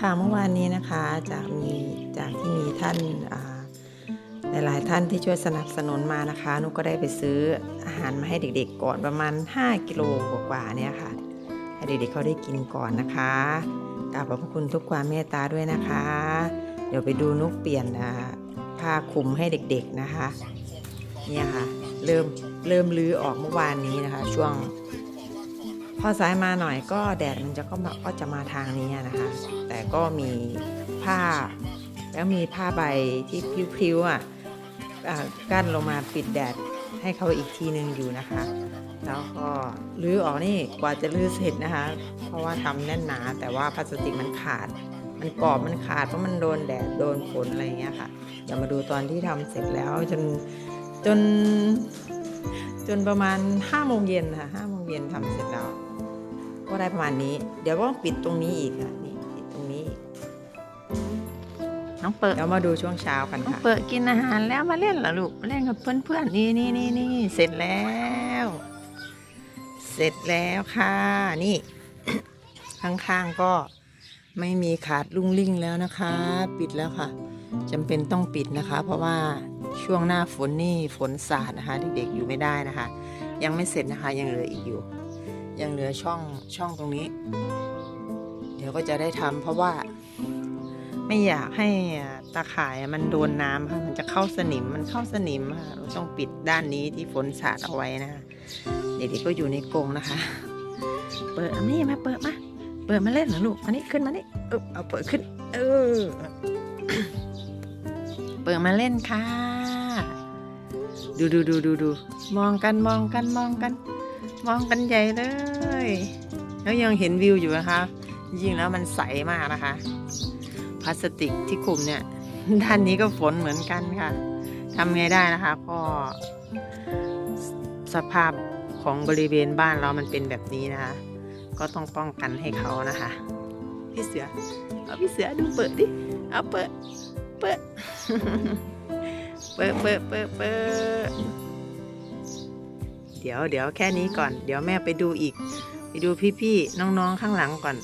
ค่ะเมื่อวานนี้นะคะจากมีจากที่มีท่านหลายๆท่านที่ช่วยสนับสนุนมานะคะนุกก็ได้ไปซื้ออาหารมาให้เด็กๆก่อนประมาณ 5 กิโลกว่าๆเนี่ยค่ะให้เด็กๆเขาได้กินก่อนนะคะกราบขอบพระคุณทุกความเมตตาด้วยนะคะ เดี๋ยวไปดูนุกเปลี่ยนอ่าผ้าคลุมให้เด็กๆนะคะเนี่ยค่ะเริ่มเริ่มลื้อออกเมื่อวานนี้นะคะ ช่วง พอสายมาหน่อยก็แดดมันจะก็ก็จะมาทางนี้นะคะ แต่ก็มีผ้า แล้วมีผ้าใบที่พริ้วๆอะอ่ากั้นลงมาปิดแดดให้เขาอีกทีหนึ่งอยู่นะคะ แล้วก็รื้อออกนี่กว่าจะรื้อเสร็จนะคะ เพราะว่าทำแน่นหนา แต่ว่าพลาสติกมันขาด มันกรอบมันขาดเพราะมันโดนแดดโดนฝนอะไรอย่างเงี้ยค่ะเดี๋ยวมาดูตอนที่ทำเสร็จแล้วจนจนจนประมาณห้าโมงเย็นค่ะห้าโมงเย็นทำเสร็จแล้ว ก็ได้ประมาณนี้ เดี๋ยวก็ต้องปิดตรงนี้อีกค่ะนี่ปิดตรงนี้อีกน้องเปิดเดี๋ยวมาดูช่วงเช้ากันน้องค่ะ เปิดกินอาหารแล้วมาเล่นเหรอลูกมาเล่นกับเพื่อนๆนี่นี่นี่นี่เสร็จแล้ว เสร็จแล้วค่ะ นี่ ข้างๆก็ไม่มีขาดลุ่งลิ่งแล้วนะคะ ปิดแล้วค่ะจำเป็นต้องปิดนะคะ เพราะว่าช่วงหน้าฝนนี่ฝนสาดนะคะเด็กๆอยู่ไม่ได้นะคะ ยังไม่เสร็จนะคะยังเหลืออีกอยู่ ยังเหลือช่องช่องตรงนี้ เดี๋ยวก็จะได้ทำเพราะว่า ไม่อยากให้ตาข่ายมันโดนน้ำค่ะมันจะเข้าสนิมมันเข้าสนิมค่ะเราต้องปิดด้านนี้ที่ฝนสาดเอาไว้นะคะเด็กๆก็อยู่ในกรงนะคะ เปิดอานี่มาเปิดมาเปิดมาเล่นหรอลูกมานี่ขึ้นมานี่เออเอาเปิดขึ้น เออ เปิดมาเล่นค่ะ ดูดูดูดูดูมองกันมองกันมองกัน มองกันใหญ่เลย แล้วยังเห็นวิวอยู่นะคะจริงแล้วมันใสมากนะคะ พลาสติกที่คุมเนี่ย ด้านนี้ก็ฝนเหมือนกันค่ะทำไงได้นะคะ ก็ สภาพของบริเวณบ้านเรามันเป็นแบบนี้นะคะ ก็ต้องป้องกันให้เขานะคะ พี่เสือ เอาพี่เสือดูเปิดดิ เอาเปิด เปิด เปิดเปิดเปิดเปิด เดี๋ยวเดี๋ยวแค่นี้ก่อน เดี๋ยวแม่ไปดูอีก ไปดูพี่ๆน้องๆข้างหลังก่อน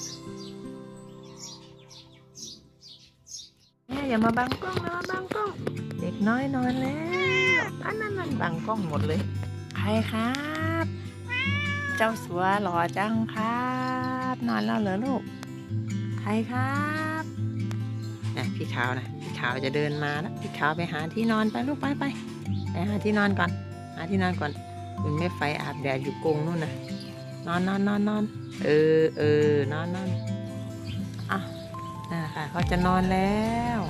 แม่อย่ามาบังกล้องนะบังกล้อง เด็กน้อยนอนแล้วอันนั้นนั่นบังกล้องหมดเลย ใครครับ เจ้าสัวหล่อจังครับ นอนแล้วเหรอลูก ใครครับนะพี่ขาวนะพี่ขาวจะเดินมาแล้วพี่ขาวไปหาที่นอนไปลูกไปไปไปหาที่นอนก่อน หาที่นอนก่อน คุณแม่ไฟอาบแดดอยู่กรงนู่นนะนอนนอนนอนนอนเออเออนอนนอนอะนั่นแหละค่ะเขาจะนอนแล้ว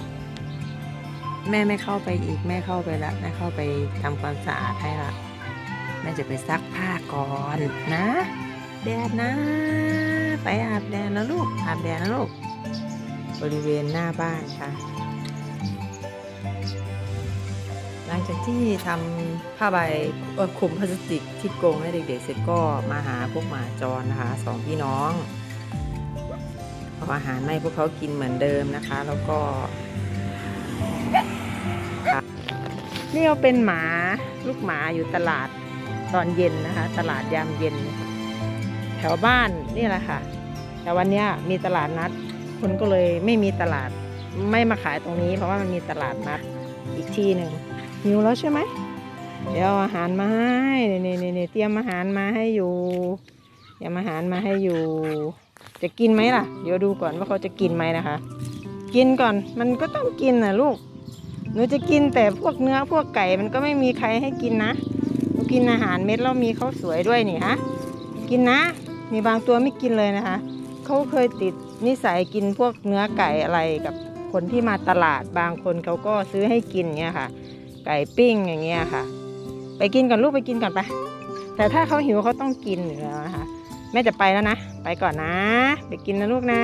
แม่ไม่เข้าไปอีกแม่เข้าไปละแม่เข้าไปทำความสะอาดให้ละแม่จะไปซักผ้าก่อนนะ แดดนะ ไปอาบแดดแล้วลูกอาบแดดนะลูกบริเวณหน้าบ้านค่ะ หลังจากที่ทำผ้าใบคลุมพลาสติกที่โกงให้เด็กๆเสร็จก็มาหาพวกหมาจรนะคะสองพี่น้องเอาอาหารให้พวกเขากินเหมือนเดิมนะคะ แล้วก็นี่เราเป็นหมาลูกหมาอยู่ตลาดตอนเย็นนะคะ ตลาดยามเย็น แถวบ้านนี่แหละค่ะ แต่วันนี้มีตลาดนัด คนก็เลยไม่มีตลาดไม่มาขายตรงนี้ เพราะว่ามันมีตลาดนัดอีกที่หนึ่ง หิวแล้วใช่ไหม เดี๋ยวอาหารมาให้นี่นี่นี่นี่เตรียมอาหารมาให้อยู่เตรียมอาหารมาให้อยู่ จะกินไหมล่ะ เดี๋ยวดูก่อนว่าเขาจะกินไหมนะคะ กินก่อน มันก็ต้องกินนะลูก หนูจะกินแต่พวกเนื้อพวกไก่มันก็ไม่มีใครให้กินนะ หนูกินอาหารเม็ดแล้วมีข้าวสวยด้วยนี่ฮะ กินนะ มีบางตัวไม่กินเลยนะคะ เขาเคยติดนิสัยกินพวกเนื้อไก่อะไรกับคนที่มาตลาดบางคนเขาก็ซื้อให้กินเงี้ยค่ะ ไก่ปิ้งอย่างเงี้ยค่ะ ไปกินก่อนลูกไปกินก่อนไป แต่ถ้าเขาหิวเขาต้องกินอยู่แล้วนะคะ แม่จะไปแล้วนะ ไปก่อนนะ ไปกินนะลูกนะ